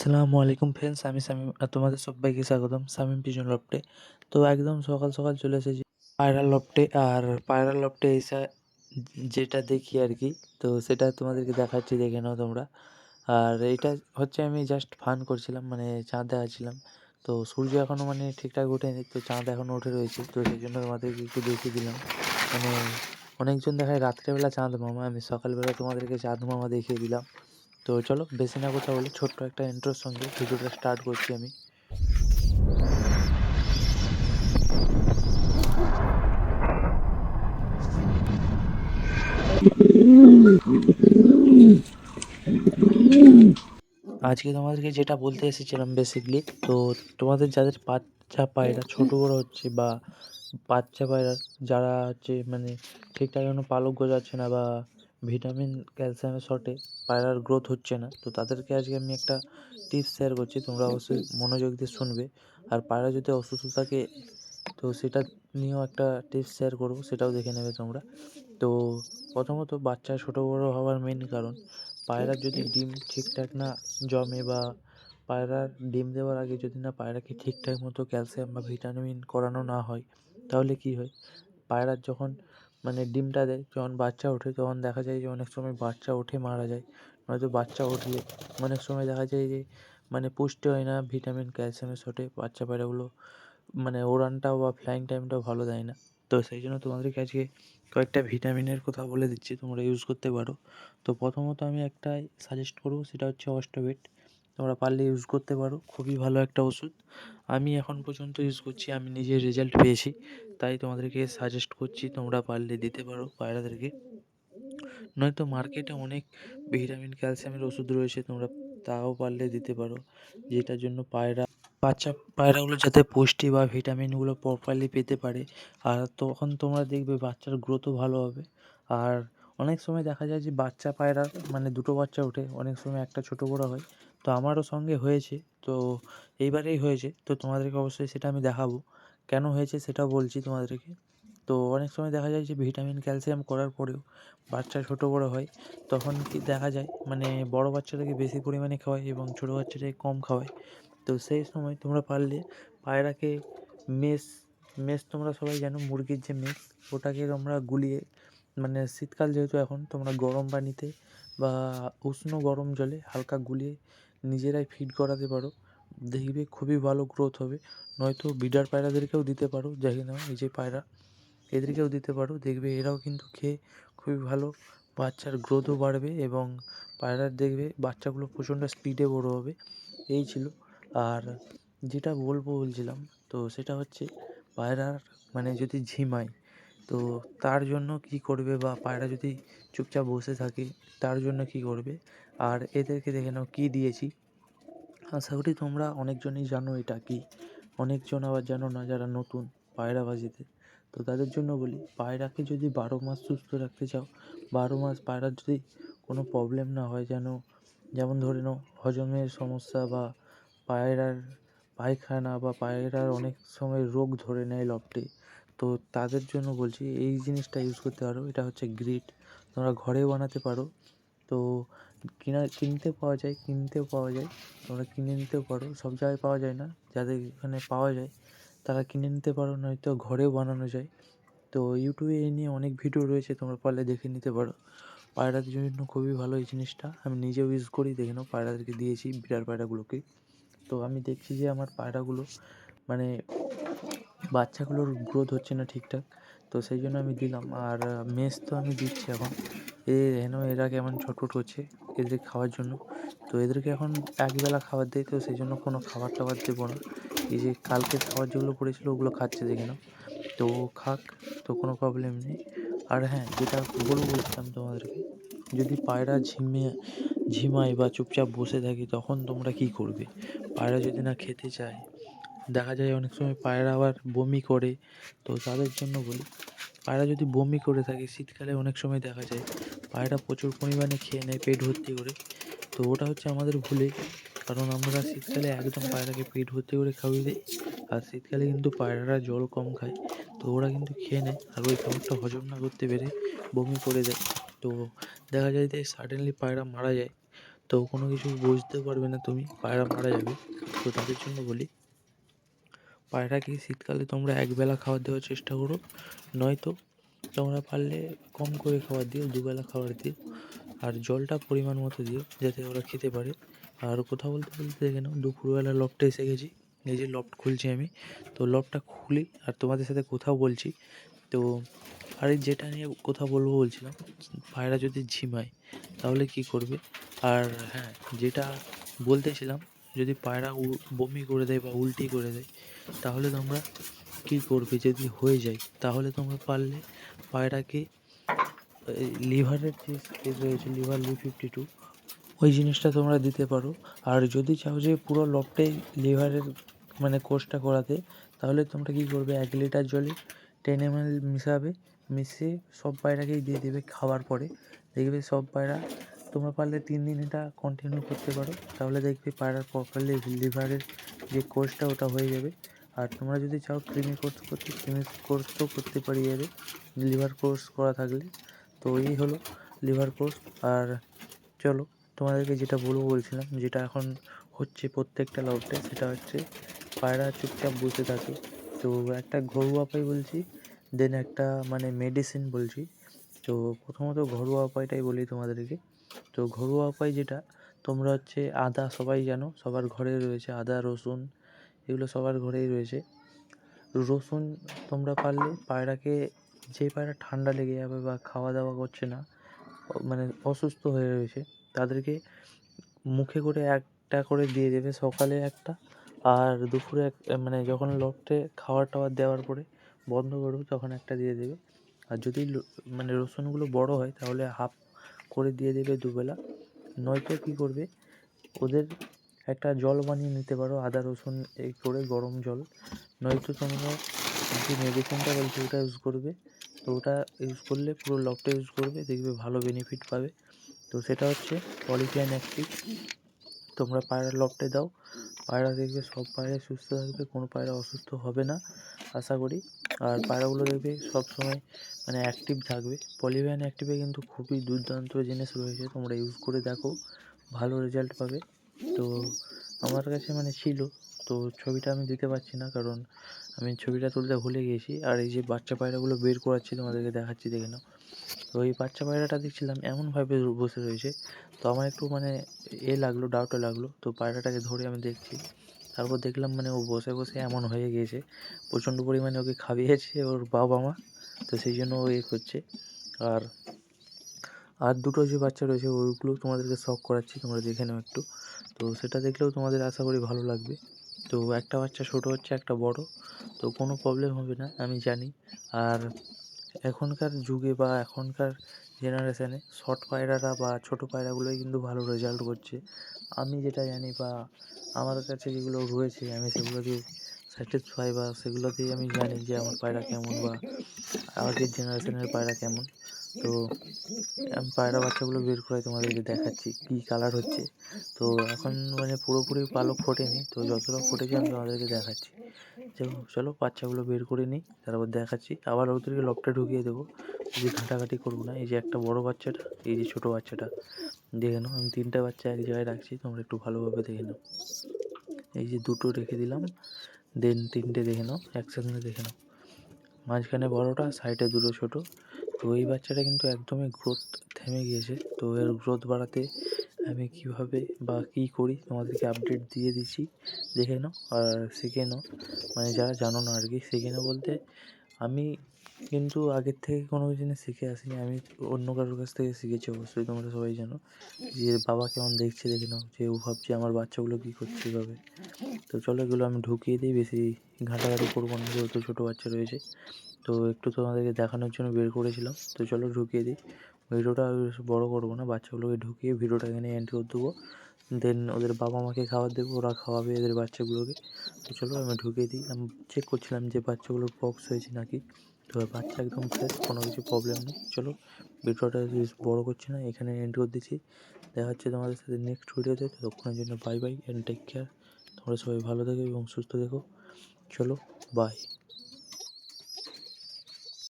আসসালামু আলাইকুম ফ্রেন্ডস আমি সামিম তোমাদের সবাইকে স্বাগতম। শামীম পিজন লফটে। তো একদম সকাল সকাল চলে এসেছি পায়রা লফটে, আর পায়রা লফটে এসে যেটা দেখি আর কি, তো সেটা তোমাদেরকে দেখাচ্ছি, দেখে নাও তোমরা। আর এটা হচ্ছে আমি জাস্ট ফান করছিলাম মানে চাঁদ দেখাচ্ছিলাম তো সূর্য এখনও মানে ঠিকঠাক ওঠেনি, তো চাঁদ এখনও উঠে রয়েছে, তো সেই জন্য তোমাদেরকে একটু দেখিয়ে দিলাম। মানে অনেকজন দেখায়, রাত্রেবেলা চাঁদ মামা, আমি সকালবেলা তোমাদেরকে চাঁদ মামা দেখিয়ে দিলাম। তো চলো বেশি না কথা বলি ছোট্ট একটা ইন্ট্রোর সঙ্গে ভিডিওটা স্টার্ট করছি আমি। আজকে তোমাদেরকে যেটা বলতে এসেছিলাম বেসিকলি তো তোমাদের যাদের বাচ্চা পায়রা, ছোটো বড়ো হচ্ছে বা বাচ্চা পায়রা যারা হচ্ছে মানে ঠিকঠাক কোনো পালক গজাচ্ছে না বা ভিটামিন ক্যালসিয়ামের শর্টে পায়রার গ্রোথ হচ্ছে না। তো তাদেরকে আজকে আমি একটা টিপস শেয়ার করছি, তোমরা অবশ্যই মনোযোগ দিয়ে শুনবে। আর পায়রা যদি অসুস্থ থাকে, তো সেটা নিয়েও একটা টিপস শেয়ার করব, সেটাও দেখে নেবে তোমরা। তো প্রথমত বাচ্চা ছোটো বড়ো হওয়ার মেন কারণ পায়রার যদি ডিম ঠিকঠাক না জমে বা পায়রার ডিম দেওয়ার আগে যদি না পায়রাকে ঠিকঠাক মতো ক্যালসিয়াম বা ভিটামিন করানো না হয়, তাহলে কী হয়? পায়রার যখন মানে ডিমটা দেয়, যখন বাচ্চা ওঠে তখন দেখা যায় যে অনেক সময় বাচ্চা ওঠে মারা যায়। নয়তো বাচ্চা উঠলে অনেক সময় দেখা যায় যে মানে পুষ্টি হয় না, ভিটামিন, ক্যালসিয়ামের শর্টে বাচ্চা পায়রাগুলো মানে ওড়ানটাও বা ফ্লাইং টাইমটাও ভালো দেয় না। তো সেই জন্য তোমাদেরকে আজকে কয়েকটা ভিটামিনের কথা বলে দিচ্ছি, তোমরা ইউজ করতে পারো। তো প্রথমত আমি একটাই সাজেস্ট করব, সেটা হচ্ছে অস্টোবেট তোমরা পারলে ইউজ করতে পারো। খুবই ভালো একটা ওষুধ। আমি এখন পর্যন্ত ইউজ করছি, আমি নিজে রেজাল্ট পেয়েছি। তাই তোমাদেরকে সাজেস্ট করছি, তোমরা পারলে দিতে পারো পায়রাদেরকে। নয়তো মার্কেটে অনেক ভিটামিন ক্যালসিয়ামের ওষুধ রয়েছে, তোমরা তাও পারলে দিতে পারো। যেটার জন্য পায়রা, বাচ্চা, পায়রাগুলো যাতে পুষ্টি বা ভিটামিনগুলো প্রপারলি পেতে পারে। আর তখন তোমরা দেখবে বাচ্চার গ্রোথও ভালো হবে। আর অনেক সময় দেখা যায় যে বাচ্চা, পায়রা মানে দুটো বাচ্চা ওঠে। অনেক সময় একটা ছোটো বড়ো হয়। তো আমারও সঙ্গে হয়েছে। তো এইবারেই হয়েছে। তো তোমাদেরকে অবশ্যই সেটা আমি দেখাবো। কেন হয়েছে সেটাও বলছি তোমাদেরকে। তো অনেক সময় দেখা যায় যে ভিটামিন, ক্যালসিয়াম করার পরেও বাচ্চা ছোটো বড়ো হয়, তখন কি দেখা যায় মানে বড় বাচ্চাটাকে বেশি পরিমাণে খাওয়ায় এবং ছোটো বাচ্চাটাকে কম খাওয়ায়। তো সেই সময় তোমরা পারলে পায়রাকে মেস মেস তোমরা সবাই জানো, মুরগির যে মেস, ওটাকে তোমরা গুলিয়ে মানে শীতকাল যেহেতু এখন, তোমরা গরম পানিতে বা উষ্ণ গরম জলে হালকা গুলিয়ে নিজেরাই ফিড করাতে পারো। দেখবে খুবই ভালো গ্রোথ হবে। নয়তো বিডার পায়রাদেরকেও দিতে পারো দেখে নাও এই যে পায়রা, এদেরকেও দিতে পারো। দেখবে এরাও কিন্তু খেয়ে খুবই ভালো, বাচ্চার গ্রোথও বাড়বে এবং পায়রার দেখবে বাচ্চাগুলো প্রচণ্ড স্পিডে বড় হবে। এই ছিল। আর যেটা বলব বলছিলাম, তো সেটা হচ্ছে পায়রার মানে যদি ঝিমায় তো তার জন্য কী করবে বা পায়রা যদি চুপচাপ বসে থাকে, তার জন্য কী করবে? আর এদেরকে দেখে নাও কী দিয়েছি। আশা করি তোমরা অনেকজনই জানো এটা কী। অনেকজন আবার জানো না যারা নতুন পায়রা পায়রাবাজিতে। তো তাদের জন্য বলি, পায়রাকে যদি বারো মাস সুস্থ রাখতে চাও, বারো মাস পায়রার যদি কোনো প্রবলেম না হয় যেন, যেমন ধরে নাও হজমের সমস্যা বা পায়রার পায়খানা বা পায়রার অনেক সময় রোগ ধরে নেয় লফটে তো তাদের জন্য বলছি এই জিনিসটা ইউজ করতে পারো। এটা হচ্ছে গ্রিট তোমরা ঘরেও বানাতে পারো। তো কিনা, কিনতে পাওয়া যায় কিনতেও পাওয়া যায়। তোমরা কিনে নিতেও পারো। সব জায়গায় পাওয়া যায় না। যাদের এখানে পাওয়া যায়, তারা কিনে নিতে পারো, নয়তো ঘরেও বানানো যায়। তো ইউটিউবে এই নিয়ে অনেক ভিডিও রয়েছে, তোমরা পারলে দেখে নিতে পারো। পায়রাদের জন্য খুবই ভালো এই জিনিসটা। আমি নিজেও ইউজ করি, দেখে নাও, পায়রাদেরকে দিয়েছি, বিড়াল পায়রাগুলোকে। তো আমি দেখছি যে আমার পায়রাগুলো মানে বাচ্চাগুলোর গ্রোথ হচ্ছে না ঠিকঠাক। তো সেই জন্য আমি দিলাম। আর মেস তো আমি দিচ্ছি এখন। এ হেন এরা কেমন ছটফট করছে এদের খাওয়ার জন্য। তো এদেরকে এখন একবেলা খাবার দেয় তো সেই জন্য কোনো খাবার টাবার দেবো না। এই যে কালকে খাবার যেগুলো পড়েছিল ওগুলো খাচ্ছে দেখে নাও। তো খাক, তো কোনো প্রবলেম নেই। আর হ্যাঁ যেটা বলব বলছিলাম তোমাদেরকে, যদি পায়রা ঝিমে, ঝিমায় বা চুপচাপ বসে থাকি, তখন তোমরা কী করবে? পায়রা যদি না খেতে চায়, দেখা যায় অনেক সময় পায়রা আবার বমি করে। তো তাদের জন্য বলি পায়রা যদি বমি করে থাকে, শীতকালে অনেক সময় দেখা যায় পায়রা প্রচুর পরিমাণে খেয়ে নেয় পেট ভর্তি করে। তো ওটা হচ্ছে আমাদের ভুলে, কারণ আমরা শীতকালে একদম পায়রাকে পেট ভর্তি করে খাইয়ে দিই। আর শীতকালে কিন্তু পায়রারা জল কম খায়, তো ওরা কিন্তু খেয়ে নেয় আর ওই খাবারটা হজম না করতে পেরে বমি করে দেয়। তো দেখা যায় যে সাডেনলি পায়রা মারা যায়, তো কোনো কিছু বুঝতে পারবে না তুমি, পায়রা মারা যাবে। তো তাদের জন্য বলি পায়রাকে শীতকালে তোমরা একবেলা খাবার দেওয়ার চেষ্টা করো। নয়তো তোমরা পারলে কম করে খাবার দিও, দুবেলা খাবার দিও। আর জলটা পরিমাণ মতো দিও, যাতে ওরা খেতে পারে। আর কথা বলতে বলতে দেখে নাও, দুপুরবেলা লফটে এসে গেছি। এই যে লফট খুলছি আমি। তো লফটটা খুলি, আর তোমাদের সাথে কোথাও বলছি। তো আর যেটা নিয়ে কথা বলব বলছিলাম, পায়রা যদি ঝিমায়, তাহলে কি করবে? আর হ্যাঁ যেটা বলতেছিলাম যদি পায়রা বমি করে দেয় বা উল্টি করে দেয়, তাহলে তোমরা কী করবে যদি হয়ে যায়? তাহলে তোমরা পারলে পায়রাকে লিভারের যে স্প্রে রয়েছে, লিভার লি ফিফটি টু ওই জিনিসটা তোমরা দিতে পারো। আর যদি চাও যে পুরো লফটে লিভারের মানে কোর্সটা করাতে, তাহলে তোমরা কী করবে? এক লিটার জলে টেন এম মিশাবে, মিশিয়ে সব পায়রাকেই দিয়ে দেবে খাওয়ার পরে। দেখবে সব পায়রা তোমরা পারলে তিন দিন এটা কন্টিনিউ করতে পারো। তাহলে দেখবে পায়রার প্রপারলি লিভারের যে কোর্সটা ওটা হয়ে যাবে। আর তোমরা যদি চাও ক্রিমি কোর্স করতে ক্রিমি কোর্সও করতে পারি যাবে লিভার কোর্স করা থাকলে। তো এই হলো লিভার কোর্স আর চলো, তোমাদেরকে যেটা বলব বলছিলাম, যেটা এখন হচ্ছে প্রত্যেকটা লফটে সেটা হচ্ছে পায়রা চুপচাপ বসে থাকে। তো একটা ঘরোয়া উপায় বলছি দেন একটা মানে মেডিসিন বলছি। তো প্রথমত ঘরোয়া উপায়টাই বলি তোমাদেরকে। তো ঘরোয়া উপায় যেটা, তোমরা হচ্ছে আদা সবাই জানো, সবার ঘরে রয়েছে আদা, রসুন, এগুলো সবার ঘরেই রয়েছে। রসুন তোমরা পারলে পায়রাকে, যে পায়রা ঠান্ডা লেগে যাবে বা খাওয়া দাওয়া করছে না মানে অসুস্থ হয়ে রয়েছে, তাদেরকে মুখে করে একটা করে দিয়ে দেবে সকালে একটা, আর দুপুরে এক মানে যখন লফটে খাবার টাবার দেওয়ার পরে বন্ধ করবে তখন একটা দিয়ে দেবে। আর যদি মানে রসুনগুলো বড় হয় তাহলে হাফ করে দিয়ে দেবে দুবেলা। নয়তো কী করবে? ওদের একটা জল বানিয়ে নিতে পারো, আদা, রসুন, এই করে গরম জল। নয়তো তোমরা যে মেডিসিনটা বলছি ওটা ইউজ করবে। তো ওটা ইউজ করলে পুরো লকটা ইউজ করবে, দেখবে ভালো বেনিফিট পাবে। তো সেটা হচ্ছে পলিফিয়ান অ্যাক্টিভ তোমরা পায়রা লফটে দাও। পায়রা দেখবে সব পায়রা সুস্থ থাকবে, কোনো পায়রা অসুস্থ হবে না, আশা করি। আর পায়রাগুলো দেখবে সব সময় মানে অ্যাক্টিভ থাকবে। পলিভিয়ান অ্যাক্টিভে কিন্তু খুবই দুর্দান্ত জিনিস রয়েছে। তোমরা ইউজ করে দেখো, ভালো রেজাল্ট পাবে। তো আমার কাছে মানে ছিল। তো ছবিটা আমি দিতে পারছি না, কারণ আমি ছবিটা তুলতে ভুলে গিয়েছি। আর এই যে বাচ্চা পায়রাগুলো বের করাচ্ছি, তোমাদেরকে দেখাচ্ছি, দেখে নাও। তো এই বাচ্চা পায়রাটা দেখছিলাম, এমনভাবে বসে রয়েছে। তো আমার একটু মানে এ লাগল ডাউটও লাগল। তো পায়রাটাকে ধরে আমি দেখছি। তারপর দেখলাম মানে ও বসে বসে এমন হয়ে গিয়েছে। প্রচণ্ড পরিমাণে ওকে খাইয়েছে ওর বাবা মা তো সেই জন্য ও এ করছে। আর আর দুটো যে বাচ্চা রয়েছে ওইগুলো তোমাদেরকে শখ করাচ্ছি, তোমরা দেখে নাও একটু। তো সেটা দেখলেও তোমাদের আশা করি ভালো লাগবে। তো একটা বাচ্চা ছোটো হচ্ছে, একটা বড়, তো কোনো প্রবলেম হবে না, আমি জানি। আর এখনকার যুগে বা এখনকার জেনারেশানে শর্ট পায়রারা বা ছোটো পায়রাগুলোই কিন্তু ভালো রেজাল্ট করছে। আমি যেটা জানি বা আমার কাছে যেগুলো রয়েছে আমি সেগুলো দিয়ে স্যাটিসফাই বা সেগুলো দিয়ে আমি জানি যে আমার পায়রা কেমন বা আগের জেনারেশনের পায়রা কেমন। তো আমি পায়রা বাচ্চাগুলো বের করে তোমাদেরকে দেখাচ্ছি কী কালার হচ্ছে। তো এখন মানে পুরোপুরি পালক ফোটেনি, তো যতটা ফুটেছে আমি তোমাদেরকে দেখাচ্ছি। চলো চলো বাচ্চাগুলো বের করে নিই, তারপর দেখাচ্ছি। আবার ওদেরকে লকটা ঢুকিয়ে দেবো। যে ঘাঁটাঘাঁটি করব না, এই যে একটা বড় বাচ্চাটা, এই যে ছোটো বাচ্চাটা। দেখে নাও, আমি তিনটা বাচ্চা এক জায়গায় রাখছি, তোমরা একটু ভালোভাবে দেখে নাও। এই যে দুটো রেখে দিলাম। দেন তিনটে দেখে নাও, একসঙ্গে দেখে নাও। মাঝখানে বড়টা, সাইডে দুটো ছোট। তো এই বাচ্চাটা কিন্তু একদমই গ্রোথ থেমে গিয়েছে। তো এর গ্রোথ বাড়াতে আমি কীভাবে বা কী করি তোমাদেরকে আপডেট দিয়ে দিচ্ছি, দেখে নাও আর শিখে নাও। মানে যারা জানো না আর কি, শিখে নাও বলতে আমি কিন্তু আগের থেকে কোনো জিনিস শিখে আসিনি। আমি অন্য কারোর কাছ থেকে শিখেছি অবশ্যই, তোমরা সবাই জানো। যে বাবা কেমন দেখছে দেখে নাও, যে ও ভাবছে আমার বাচ্চাগুলো কী করছে এভাবে। তো চলো এগুলো আমি ঢুকিয়ে দিই, বেশি ঘাঁটাঘাঁটি করব না, যেহেতু ছোটো বাচ্চা রয়েছে। তো একটু তোমাদেরকে দেখানোর জন্য বের করেছিলাম। তো চলো ঢুকিয়ে দিই। ভিডিওটা বড়ো করব না, বাচ্চাগুলোকে ঢুকিয়ে ভিডিওটা এখানে এন্ড করে দেবো। দেন ওদের বাবা মাকে খাবার দেবো, ওরা খাওয়াবে এদের বাচ্চাগুলোকে। তো চলো আমি ঢুকিয়ে দিই। আমি চেক করছিলাম যে বাচ্চাগুলোর পক্স হয়েছে নাকি। তো বাচ্চা একদম ফ্রেশ কোনো কিছু প্রবলেম নেই। চলো ভিডিওটা বড়ো করছি না, এখানে এন্ড করে দিচ্ছি। দেখা হচ্ছে তোমাদের সাথে নেক্সট ভিডিওতে ততক্ষণের জন্য bye bye and take care তোমরা সবাই ভালো থেকো এবং সুস্থ থেকো। চলো বাই